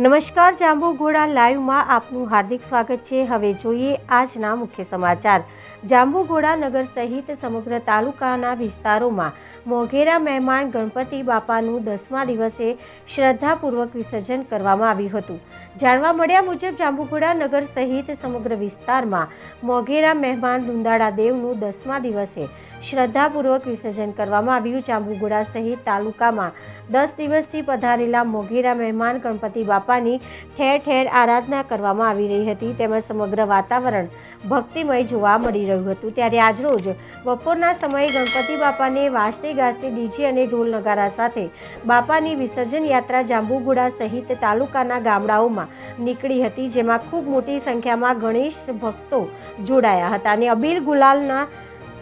નમસ્કાર જાંબુઘોડા લાઈવમાં આપનું હાર્દિક સ્વાગત છે. હવે જોઈએ આજના મુખ્ય સમાચાર. જાંબુઘોડા નગર સહિત સમગ્ર તાલુકાના વિસ્તારોમાં મોઘેરા મહેમાન ગણપતિ બાપાનું દસમા દિવસે શ્રદ્ધાપૂર્વક વિસર્જન કરવામાં આવ્યું હતું. જાણવા મળ્યા મુજબ જાંબુઘોડા નગર સહિત સમગ્ર વિસ્તારમાં મોઘેરા મહેમાન દુંદાળા દેવનું દસમા દિવસે શ્રદ્ધાપૂર્વક વિસર્જન કરવામાં આવ્યું. જાંબુઘોડા સહિત તાલુકામાં દસ દિવસથી પધારેલા મોઘેરા મહેમાન ગણપતિ બાપાની ઠેર ઠેર આરાધના કરવામાં આવી રહી હતી. તેમજ સમગ્ર વાતાવરણ ભક્તિમય જોવા મળી રહ્યું હતું. ત્યારે આજરોજ બપોરના સમયે ગણપતિ બાપાને વાજતે ગાજતે ડીજે અને ઢોલ નગારા સાથે બાપાની વિસર્જન યાત્રા જાંબુગુડા સહિત તાલુકાના ગામડાઓમાં નીકળી હતી, જેમાં ખૂબ મોટી સંખ્યામાં ગણેશ ભક્તો જોડાયા હતા. અને અબીલ ગુલાલના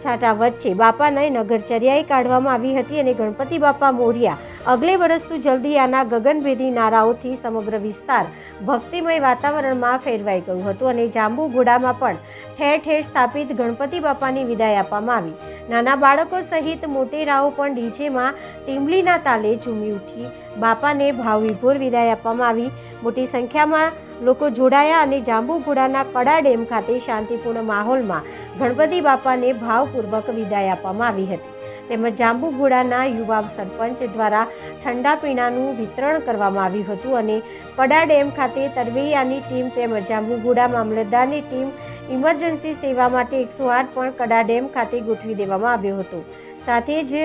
છાંટા વચ્ચે બાપાને નગરચર્યાએ કાઢવામાં આવી હતી અને ગણપતિ બાપા મોરિયા અગલે વરસતું જલ્દી આના ગગનભેદી નારાઓથી સમગ્ર વિસ્તાર ભક્તિમય વાતાવરણમાં ફેરવાઈ ગયું હતું અને જાંબુઘોડામાં પણ ઠેર ઠેર સ્થાપિત ગણપતિ બાપાની વિદાય આપવામાં આવી. નાના બાળકો સહિત મોટેરાઓ પણ ડીજેમાં ટીમલીના તાલે ઝૂમી ઉઠી બાપાને ભાવવિભોર વિદાય આપવામાં આવી. મોટી સંખ્યામાં લોકો જોડાયા અને જાંબુઘોડાના કડા ડેમ ખાતે શાંતિપૂર્ણ માહોલમાં ગણપતિ બાપાને ભાવપૂર્વક વિદાય આપવામાં આવી હતી. તેમજ જાંબુઘોડાના યુવા સરપંચ દ્વારા ઠંડા પીણાનું વિતરણ કરવામાં આવ્યું હતું અને કડા ડેમ ખાતે તરવૈયાની ટીમ તેમજ જાંબુઘોડા મામલતદારની ટીમ ઇમરજન્સી સેવા માટે એકસો આઠ પણ કડા ડેમ ખાતે ગોઠવી દેવામાં આવ્યો હતો. સાથે જ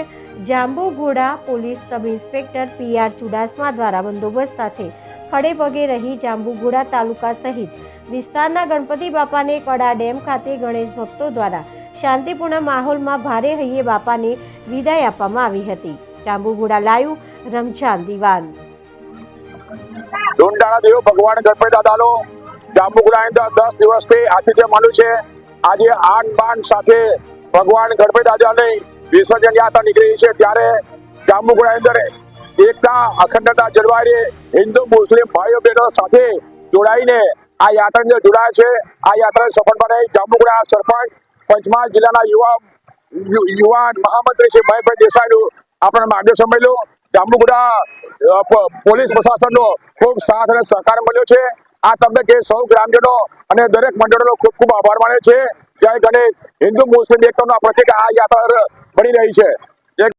Jambughoda police sub inspector P R Chudasama દ્વારા બંદોબસ્ત સાથે ખડે પગે રહી જાંબુઘોડા તાલુકા સહિત વિસ્તારના ગણપતિ બાપાને કડા ડેમ ખાતે ગણેશ ભક્તો દ્વારા શાંતિપૂર્ણ માહોલમાં ભારે હૈયે બાપાને વિદાય આપવામાં આવી હતી. જાંબુઘોડા લાઈવ રમજાન દિવાન. ડુંડાળા દેવ ભગવાન ગણપતિ દાદાનો જાંબુગુડાની અંદર દસ દિવસથી આતિથ્ય મળ્યું છે. આજે આન બાન સાથે ભગવાન ગણપતિ દાદાની વિસર્જન યાત્રા નીકળી છે. ત્યારે જાંબુગુડાની અંદર એકતા, અખંડતા જળવાઈ રહે હિન્દુ, મુસ્લિમ ભાઈઓ બહેનો સાથે જોડાઈને આ યાત્રાની અંદર જોડાયા છે. આ યાત્રા સફળ બને જાંબુગુડા સરપંચ, પંચમહાલ જિલ્લાના યુવા યુવાન મહામંત્રી શ્રી મહેશભાઈ દેસાઈનું આપણને માર્ગદર્શન મળ્યું. જાંબુગુડા પોલીસ પ્રશાસનનો ખૂબ સાથ અને સહકાર મળ્યો છે. આ તબક્કે સૌ ગ્રામજનો અને દરેક મંડળોનો ખૂબ ખૂબ આભાર માને છે. જય ગણેશ. હિન્દુ, મુસ્લિમ એકતાનો પ્રતિક આ યાત્રા બની રહી છે.